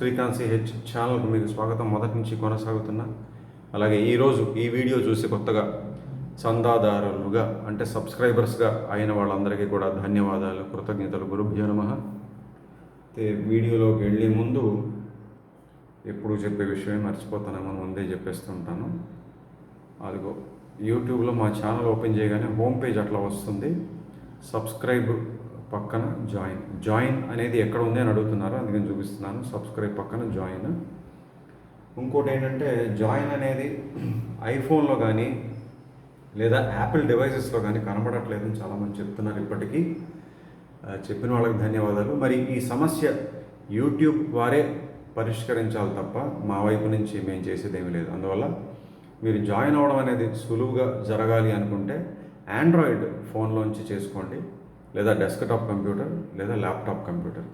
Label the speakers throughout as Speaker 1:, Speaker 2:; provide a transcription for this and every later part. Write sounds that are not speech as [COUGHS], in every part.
Speaker 1: Okay అందరికీ Srikanth CH ఛానల్కు మీకు స్వాగతం. మొదటి నుంచి కొనసాగుతున్నా అలాగే ఈరోజు ఈ వీడియో చూసి కొత్తగా చందాదారులుగా అంటే సబ్స్క్రైబర్స్గా అయిన వాళ్ళందరికీ కూడా ధన్యవాదాలు కృతజ్ఞతలు. గురుభ్యో నమ. వీడియోలోకి వెళ్ళే ముందు ఎప్పుడు చెప్పే విషయమే మర్చిపోతానేమో ముందే చెప్పేస్తుంటాను. అదిగో యూట్యూబ్లో మా ఛానల్ ఓపెన్ చేయగానే హోమ్ పేజ్ అట్లా వస్తుంది. సబ్స్క్రైబ్ పక్కన జాయిన్. జాయిన్ అనేది ఎక్కడ ఉంది అని అడుగుతున్నారు? అందుకని చూపిస్తున్నాను. సబ్స్క్రైబ్ పక్కన జాయిన్. ఇంకోటి ఏంటంటే జాయిన్ అనేది ఐఫోన్లో కానీ లేదా యాపిల్ డివైసెస్లో కానీ కనబడట్లేదని చాలామంది చెప్తున్నారు ఇప్పటికీ. చెప్పిన వాళ్ళకి ధన్యవాదాలు. మరి ఈ సమస్య యూట్యూబ్ వారే పరిష్కరించాలి తప్ప మా వైపు నుంచి మేము చేసేది లేదు. అందువల్ల మీరు జాయిన్ అవ్వడం అనేది సులువుగా జరగాలి అనుకుంటే ఆండ్రాయిడ్ ఫోన్లోంచి చేసుకోండి. లేదా డెస్క్టాప్ కంప్యూటర్ లేదా ల్యాప్టాప్ కంప్యూటర్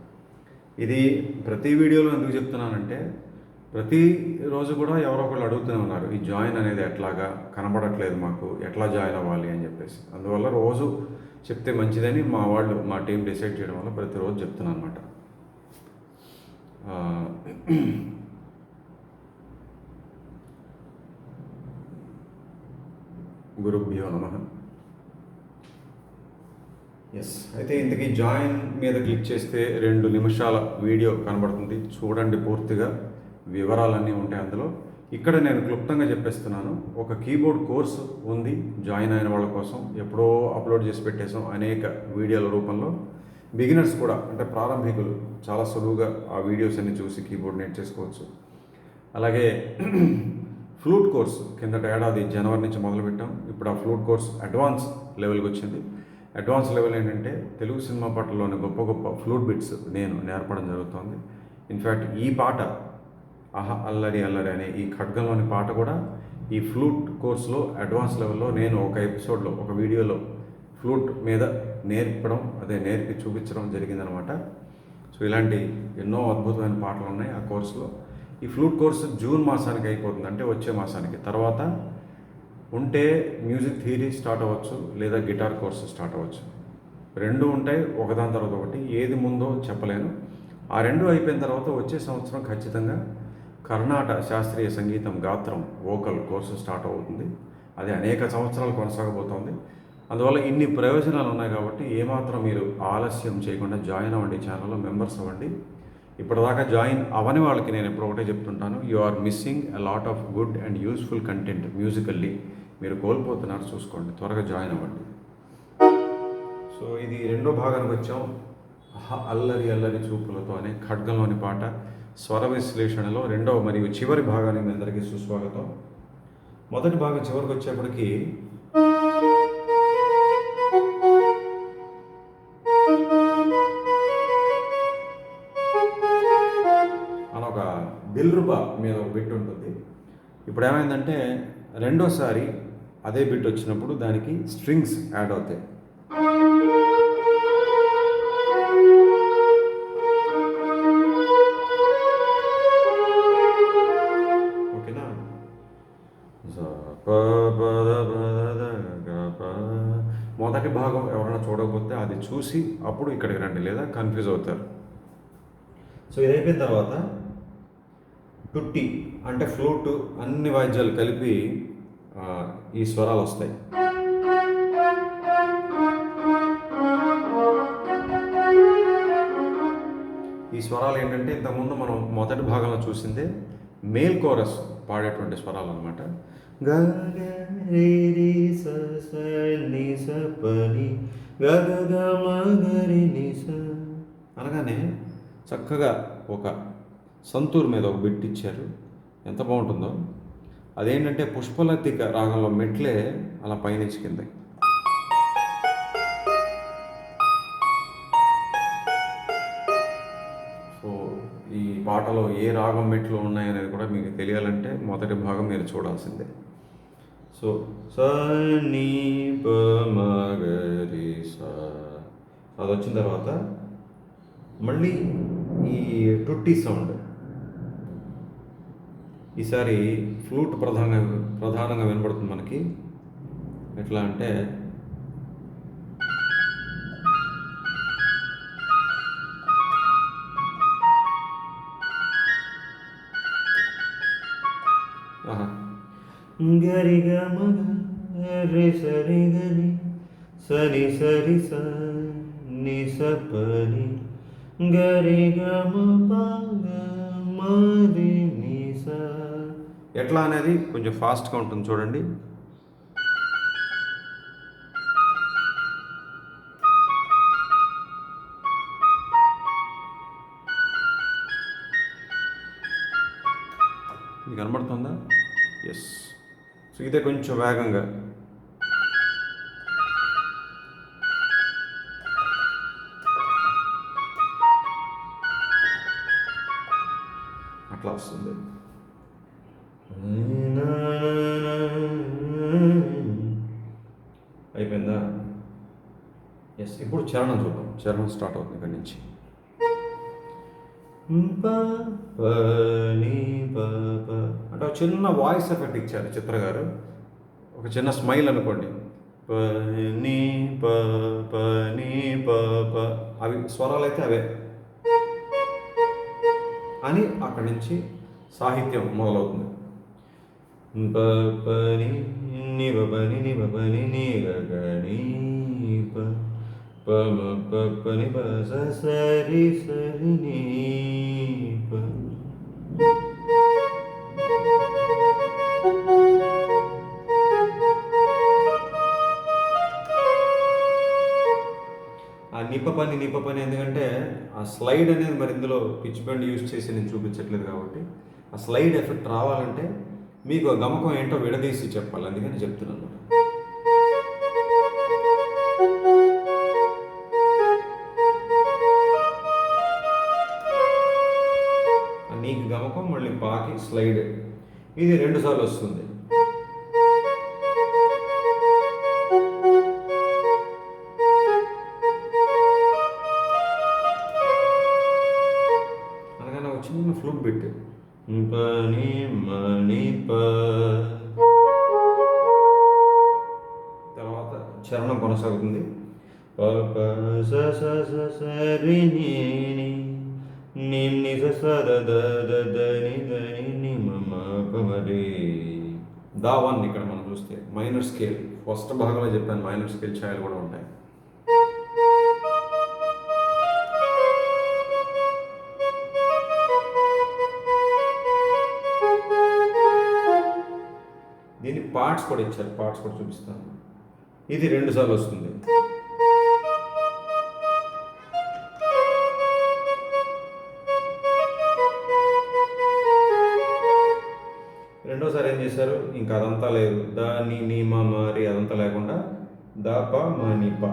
Speaker 1: ఇది ప్రతి వీడియోలో ఎందుకు చెప్తున్నానంటే ప్రతి రోజు కూడా ఎవరో ఒకళ్ళు అడుగుతూనే ఉన్నారు ఈ జాయిన్ అనేది ఎట్లాగా? కనబడట్లేదు మాకు ఎట్లా జాయిన్ అవ్వాలి? అని చెప్పేసి. అందువల్ల రోజు చెప్తే మంచిదని మా వాళ్ళు మా టీం డిసైడ్ చేయడం వల్ల ప్రతిరోజు చెప్తున్నాను అనమాట [CLEARS THROAT] గురుభ్యో నమ. ఎస్ అయితే ఇంతకీ జాయిన్ మీద క్లిక్ చేస్తే రెండు నిమిషాల వీడియో కనబడుతుంది. చూడండి పూర్తిగా వివరాలన్నీ ఉంటాయి అందులో. ఇక్కడ నేను క్లుప్తంగా చెప్పేస్తున్నాను. ఒక కీబోర్డ్ కోర్సు ఉంది. జాయిన్ అయిన వాళ్ళ కోసం ఎప్పుడో అప్లోడ్ చేసి పెట్టేసాం అనేక వీడియోల రూపంలో. బిగినర్స్ కూడా అంటే ప్రారంభికులు చాలా సులువుగా ఆ వీడియోస్ అన్ని చూసి కీబోర్డ్ నేర్చేసుకోవచ్చు అలాగే [CLEARS THROAT] ఫ్లూట్ కోర్స్ కిందట ఏడాది జనవరి నుంచి మొదలుపెట్టాం. ఇప్పుడు ఆ ఫ్లూట్ కోర్స్ అడ్వాన్స్ లెవెల్కి వచ్చింది. అడ్వాన్స్ లెవెల్ ఏంటంటే తెలుగు సినిమా పాటల్లోని గొప్ప గొప్ప ఫ్లూట్ బిట్స్ నేను నేర్పడం జరుగుతుంది. ఇన్ఫ్యాక్ట్ ఈ పాట ఆహా అల్లరి అల్లరి అనే ఈ ఖడ్గంలోని పాట కూడా ఈ ఫ్లూట్ కోర్సులో అడ్వాన్స్ లెవెల్లో నేను ఒక ఎపిసోడ్లో ఒక వీడియోలో ఫ్లూట్ మీద నేర్పడం అదే నేర్పి చూపించడం జరిగిందనమాట. సో ఇలాంటి ఎన్నో అద్భుతమైన పాటలు ఉన్నాయి ఆ కోర్సులో. ఈ ఫ్లూట్ కోర్సు జూన్ మాసానికి అయిపోతుంది అంటే వచ్చే మాసానికి. తర్వాత ఉంటే మ్యూజిక్ థియరీ స్టార్ట్ అవ్వచ్చు లేదా గిటార్ కోర్సు స్టార్ట్ అవ్వచ్చు. రెండు ఉంటాయి ఒకదాని తర్వాత ఒకటి. ఏది ముందో చెప్పలేను. ఆ రెండు అయిపోయిన తర్వాత వచ్చే సంవత్సరం ఖచ్చితంగా కర్ణాటక శాస్త్రీయ సంగీతం గాత్రం వోకల్ కోర్సు స్టార్ట్ అవుతుంది. అది అనేక సంవత్సరాలు కొనసాగబోతోంది. అందువల్ల ఇన్ని ప్రయోజనాలు ఉన్నాయి కాబట్టి ఏమాత్రం మీరు ఆలస్యం చేయకుండా జాయిన్ అవ్వండి ఛానల్లో మెంబర్స్ అవ్వండి. ఇప్పటిదాకా జాయిన్ అవని వాళ్ళకి నేను ఎప్పుడు ఒకటే చెప్తుంటాను you are missing a lot of good and useful content musically మీరు కోల్పోతున్నారు చూసుకోండి త్వరగా జాయిన్ అవ్వండి. సో ఇది రెండో భాగానికి వచ్చాం. అల్లరి అల్లరి చూపులతో అనే ఖడ్గంలోని పాట. స్వర విశ్లేషణలో రెండవ మరియు చివరి భాగానికి మీ అందరికీ సుస్వాగతం. మొదటి భాగం చివరికి వచ్చేప్పటికి దిల్రుబా మీద ఒక బిట్ ఉంటుంది. ఇప్పుడు ఏమైందంటే రెండోసారి అదే బిట్ వచ్చినప్పుడు దానికి స్ట్రింగ్స్ యాడ్ అవుతాయి. ఓకేనా? జ గ మొదటి భాగం ఎవరైనా చూడకపోతే అది చూసి అప్పుడు ఇక్కడికి రండి లేదా కన్ఫ్యూజ్ అవుతారు. సో ఇది అయిపోయిన తర్వాత టుట్టి అంటే ఫ్లూట్ అన్ని వాయిద్యాలు కలిపి ఈ స్వరాలు వస్తాయి. ఈ స్వరాలు ఏంటంటే ఇంతకుముందు మనం మొదటి భాగంలో చూసిందే మేల్ కోరస్ పాడేటువంటి స్వరాలు అనమాట అనగానే చక్కగా ఒక సంతూర్ మీద ఒక బిట్ ఇచ్చారు. ఎంత బాగుంటుందో. అదేంటంటే పుష్పలతిక రాగంలో మెట్లే అలా పైనుంచి కింద సో ఈ పాటలో ఏ రాగం మెట్లు ఉన్నాయనేది కూడా మీకు తెలియాలంటే మొదటి భాగం మీరు చూడాల్సిందే. సో స నీ ప స అది వచ్చిన తర్వాత మళ్ళీ ఈ టుట్టి సౌండ్. ఈసారి ఫ్లూట్ ప్రధానంగా ప్రధానంగా వినపడుతుంది మనకి. ఎట్లా అంటే
Speaker 2: గరి సరి గరి సరి సరి గరి గ మరి
Speaker 1: ఎట్లా అనేది కొంచెం ఫాస్ట్గా ఉంటుంది చూడండి. మీకు కనబడుతుందా? ఎస్ సో ఇదే కొంచెం వేగంగా. ఇప్పుడు చరణం చూద్దాం. చరణం స్టార్ట్ అవుతుంది ఇక్కడి నుంచి. అంటే ఒక చిన్న వాయిస్ ఎఫెక్ట్ ఇచ్చారు చిత్ర గారు. ఒక చిన్న స్మైల్ అనుకోండి. పని ప పని ప అవి స్వరాలు అయితే అవే. అని అక్కడి నుంచి సాహిత్యం మొదలవుతుంది.
Speaker 2: పని నివ పని నివ పని ని గణీ ప. పని ప సరి సరి
Speaker 1: ఆ నిప పని నిప పని ఎందుకంటే ఆ స్లైడ్ అనేది మరి ఇందులో పిచ్ బ్యాండ్ యూజ్ చేసి నేను చూపించట్లేదు కాబట్టి ఆ స్లైడ్ ఎఫెక్ట్ రావాలంటే మీకు ఆ గమకం ఏంటో విడదీసి చెప్పాలి. అందుకని చెప్తున్నాను. స్లైడ్. ఇది రెండు సార్లు వస్తుంది.
Speaker 2: దా
Speaker 1: వన్ ఇక్కడ మనం చూస్తే మైనర్ స్కేల్. ఫస్ట్ భాగంలో చెప్పాను మైనర్ స్కేల్ ఛాయలు కూడా ఉంటాయి. దీని పార్ట్స్ కూడా ఇచ్చారు. పార్ట్స్ కూడా చూపిస్తాను. ఇది రెండు సార్లు వస్తుంది. అదంతా లేదు. దా నీ నీ మా మరి అదంతా లేకుండా దా ప మా నీ ప.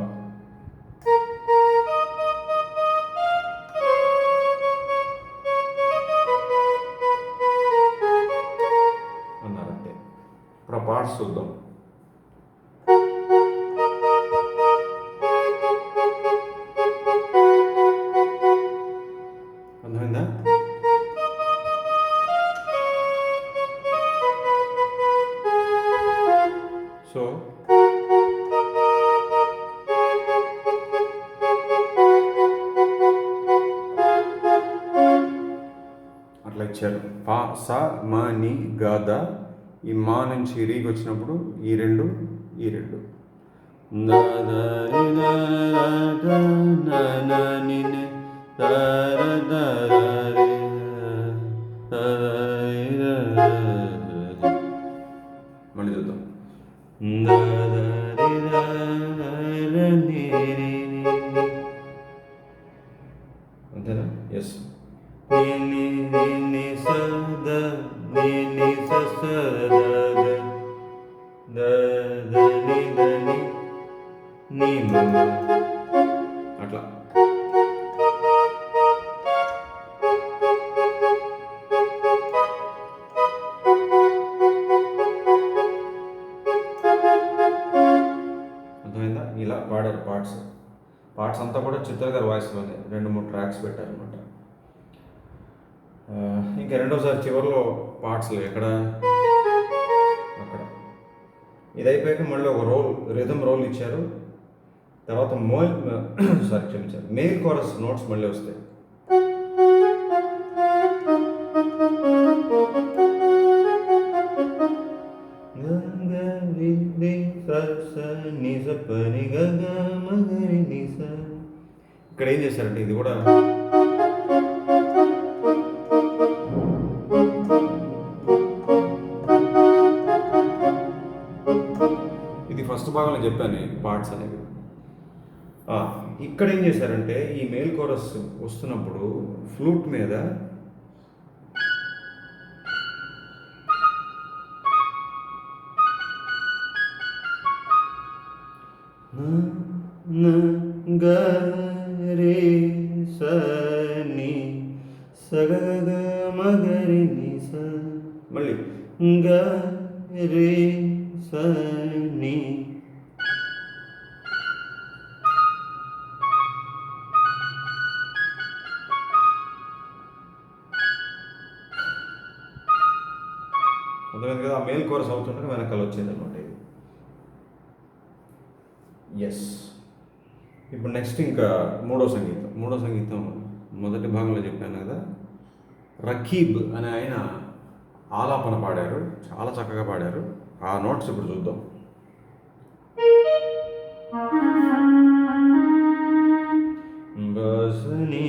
Speaker 1: లెక్చర్. పా స మ ని గ ద. ఈ మా నుంచి రీకి వచ్చినప్పుడు ఈ రెండు ఈ రెండు. మళ్ళీ చూద్దాం. పార్ట్స్ అంతా కూడా చిత్ర గారి వాయిస్లోనే రెండు మూడు ట్రాక్స్ పెట్టారనమాట ఇంకా రెండోసారి చివరిలో పార్ట్స్లో ఎక్కడ? అక్కడ. ఇది అయిపోయాక మళ్ళీ ఒక రోల్ రిథమ్ రోల్ ఇచ్చారు. తర్వాత మో [COUGHS] సారీ క్షమించారు. మెయిల్ కోరస్ నోట్స్ మళ్ళీ వస్తాయి. ఇక్కడ ఏం చేశారంటే ఇది కూడా ఇది ఫస్ట్ భాగంలో చెప్పాను పార్ట్స్ అనేవి. ఇక్కడ ఏం చేశారంటే ఈ మెయిల్ కోరస్ వస్తున్నప్పుడు ఫ్లూట్ మీద ఎస్ ఇప్పుడు నెక్స్ట్ ఇంకా మూడో సంగీతం. మూడో సంగీతం మొదటి భాగంలో చెప్పాను కదా రకీబ్ అనే ఆయన ఆలాపన పాడారు చాలా చక్కగా పాడారు. ఆ నోట్స్ ఇప్పుడు చూద్దాం.
Speaker 2: బసని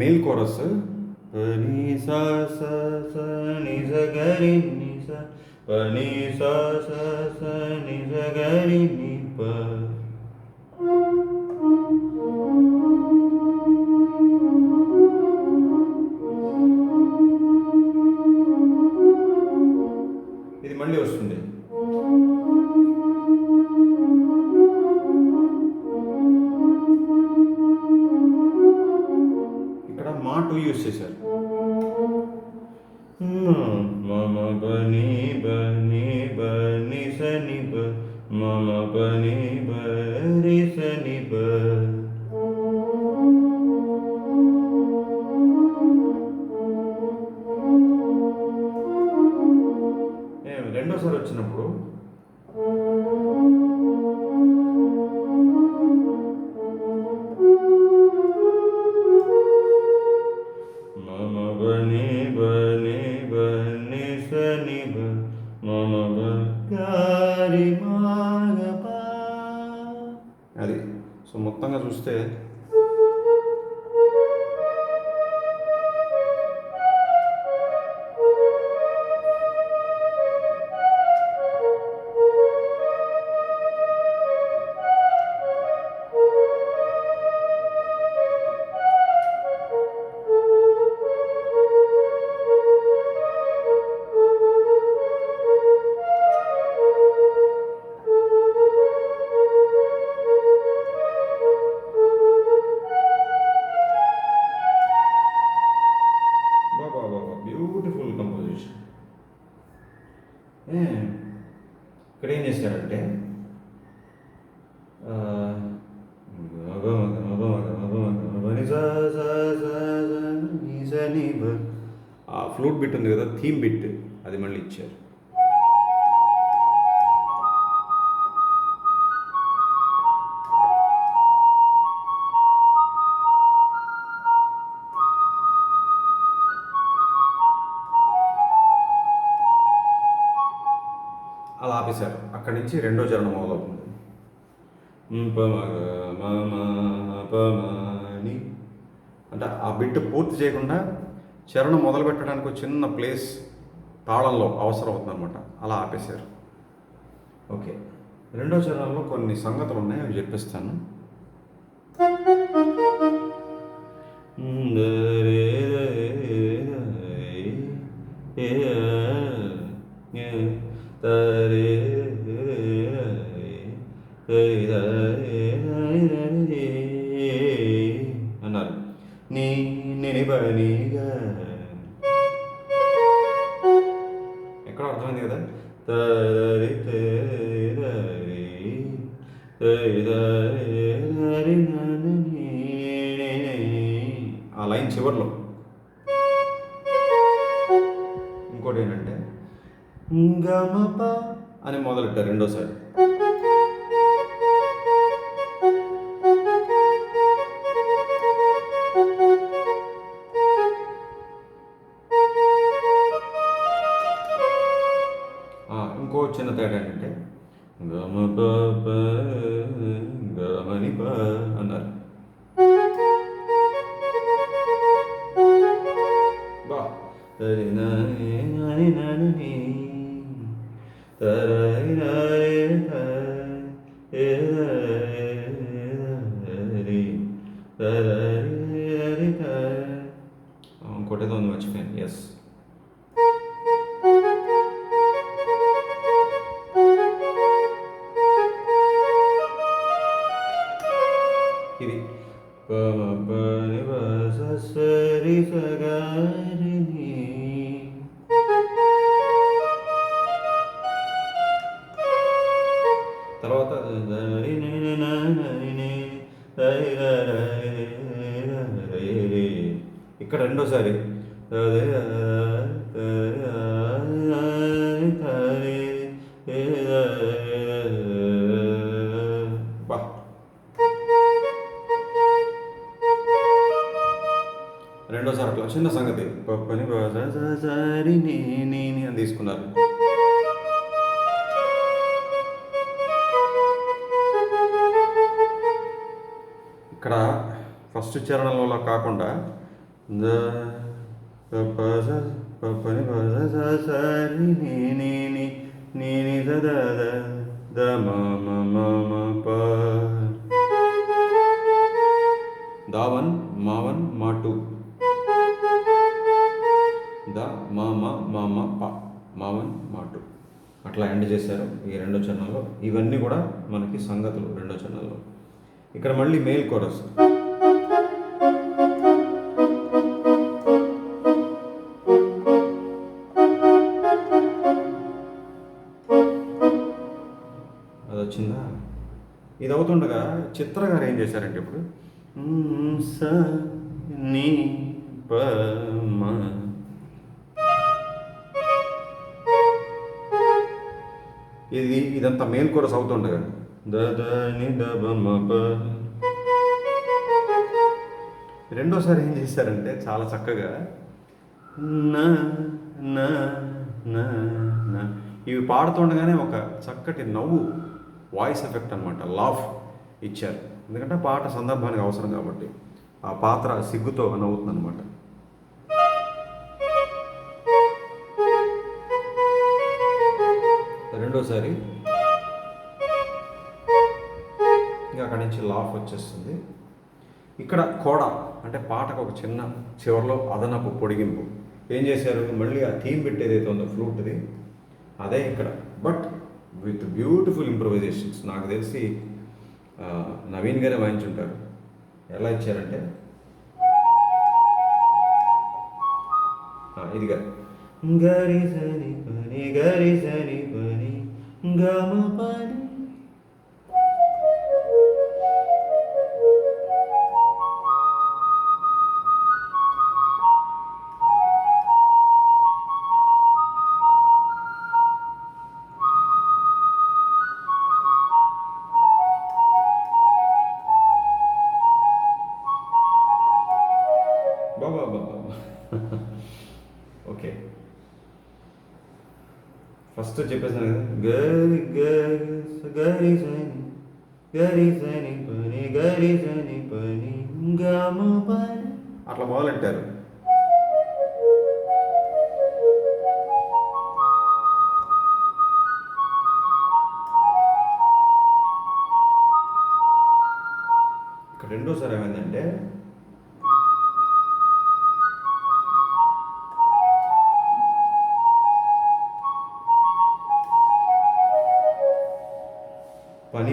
Speaker 1: మేల్ కోరస్
Speaker 2: పని సా సా సా ని స గరి ని స సా సా సా ని స గరి ని
Speaker 1: सनिब मम पनिब ఆపేశారు. అక్కడి నుంచి రెండో చరణం మొదలవుతుంది.
Speaker 2: పమని
Speaker 1: అంటే ఆ బిట్ పూర్తి చేయకుండా చరణం మొదలు పెట్టడానికి ఒక చిన్న ప్లేస్ తాళంలో అవసరం అవుతుందన్నమాట అలా ఆపేశారు. ఓకే. రెండో చరణంలో కొన్ని సంగతులు ఉన్నాయి అవి చెప్పిస్తాను.
Speaker 2: నీ నినిబనిగా
Speaker 1: ఎక్కడ అర్థమైంది కదా?
Speaker 2: తరి తరి తరి
Speaker 1: ఆ లైన్ చివరిలో. ఇంకోటి ఏంటంటే
Speaker 2: గమప
Speaker 1: అని మొదలెట్టారు రెండోసారి.
Speaker 2: తరి నని నని
Speaker 1: సంగతి పని
Speaker 2: సరి
Speaker 1: అని తీసుకున్నారు. ఇక్కడ ఫస్ట్ చరణంలో కాకుండా
Speaker 2: ద ప
Speaker 1: చేశారు ఈ రెండో చరణంలో. ఇవన్నీ కూడా మనకి సంగతులు రెండో చరణంలో. ఇక్కడ మళ్ళీ మెయిల్ కోరస్. అది వచ్చిందా ఇది అవుతుండగా చిత్ర గారు ఏం చేశారంటే ఇప్పుడు?
Speaker 2: స నీ ప
Speaker 1: ఇదంతా మెయిన్ కోరస్ అవుతుండగా. రెండోసారి ఏం చేశారంటే చాలా చక్కగా
Speaker 2: న న న న.
Speaker 1: ఇవి పాడుతుండగానే ఒక చక్కటి నవ్వు వాయిస్ ఎఫెక్ట్ అనమాట లాఫ్ ఇచ్చారు. ఎందుకంటే పాట సందర్భానికి అవసరం కాబట్టి ఆ పాత్ర సిగ్గుతో నవ్వుతుంది అనమాట రెండోసారి ఇంకా అక్కడి నుంచి లాఫ్ వచ్చేస్తుంది. ఇక్కడ కోడ అంటే పాటకు ఒక చిన్న చివరిలో అదనపు పొడిగింపు. ఏం చేశారు? మళ్ళీ ఆ థీమ్ బిట్ ఏదైతే ఉందో ఫ్లూట్ది. అదే ఇక్కడ. బట్ విత్ బ్యూటిఫుల్ ఇంప్రొవైజేషన్స్ నాకు తెలిసి నవీన్ గారే వాయించుంటారు. ఎలా ఇచ్చారంటే ఇది ఇదిగా.
Speaker 2: గరి సరి పని గరి సరి పని గమ పని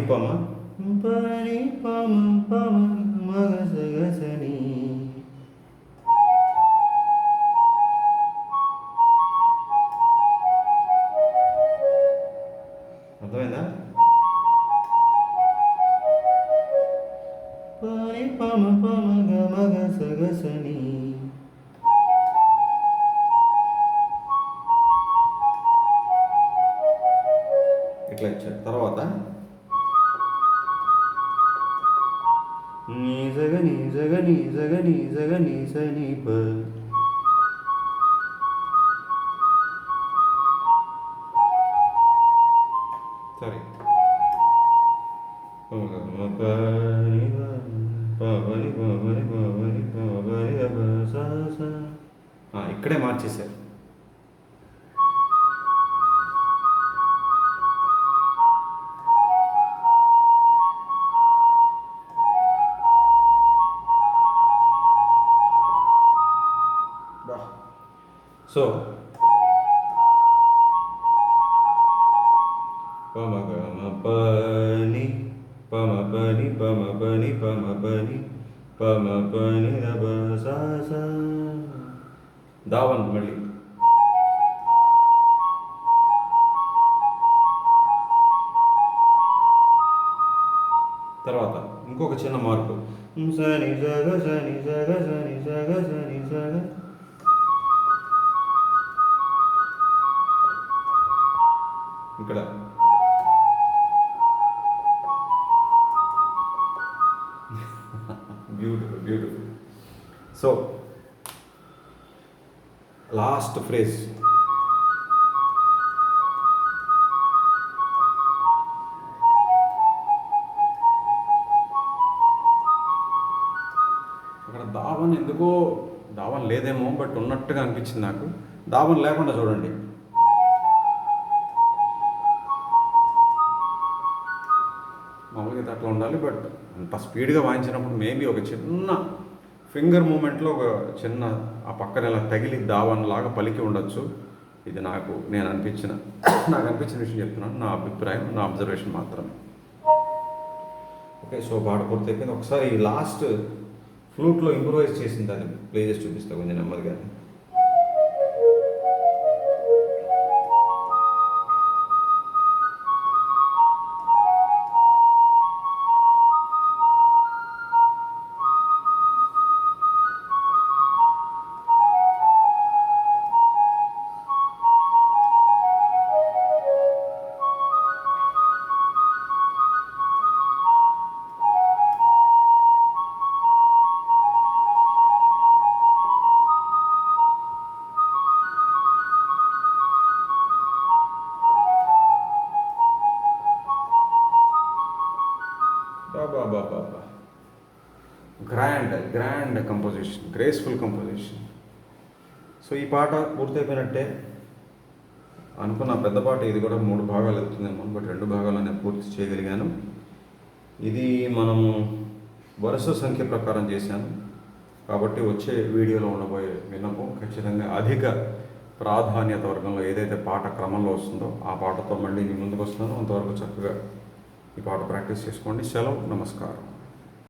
Speaker 2: పని
Speaker 1: పమ
Speaker 2: పని
Speaker 1: ఇక్కడే మార్చేశారు తర్వాత ఇంకొక చిన్న మార్పు.
Speaker 2: సని సని సని సని
Speaker 1: ఇక్కడ. Beautiful beautiful so last phrase కరెక్ట్గా అనిపించింది నాకు. దాబం లేకుండా చూడండి. మామూలుగా అయితే అట్లా ఉండాలి బట్ అంత స్పీడ్గా వాయించినప్పుడు మేబీ ఒక చిన్న ఫింగర్ మూమెంట్లో ఒక చిన్న ఆ పక్కన ఇలా తగిలి దావన్ లాగా పలికి ఉండొచ్చు. ఇది నాకు నేను అనిపించిన నాకు అనిపించిన విషయం చెప్తున్నాను. నా అభిప్రాయం నా అబ్జర్వేషన్ మాత్రమే. ఓకే సో పాట పూర్తి అయిపోయింది ఒకసారి లాస్ట్ ఫ్లూట్లో ఇంప్రూవైజ్ చేసిన దాన్ని ప్లే చేసి చూపిస్తా కొంచెం నెమ్మదిగా. గ్రేస్ఫుల్ కంపోజిషన్ సో ఈ పాట పూర్తయిపోయినట్టే అనుకున్న పెద్ద పాట ఇది కూడా మూడు భాగాలు అవుతుందేమో బట్ రెండు భాగాలనే పూర్తి చేయగలిగాను. ఇది మనము వరుస సంఖ్య ప్రకారం చేశాను కాబట్టి వచ్చే వీడియోలో ఉండబోయే విన్నపం ఖచ్చితంగా అధిక ప్రాధాన్యత వర్గంలో ఏదైతే పాట క్రమంలో వస్తుందో ఆ పాటతో మళ్ళీ మీ ముందుకు వస్తున్నాను అంతవరకు చక్కగా ఈ పాట ప్రాక్టీస్ చేసుకోండి. సెలవు. నమస్కారం.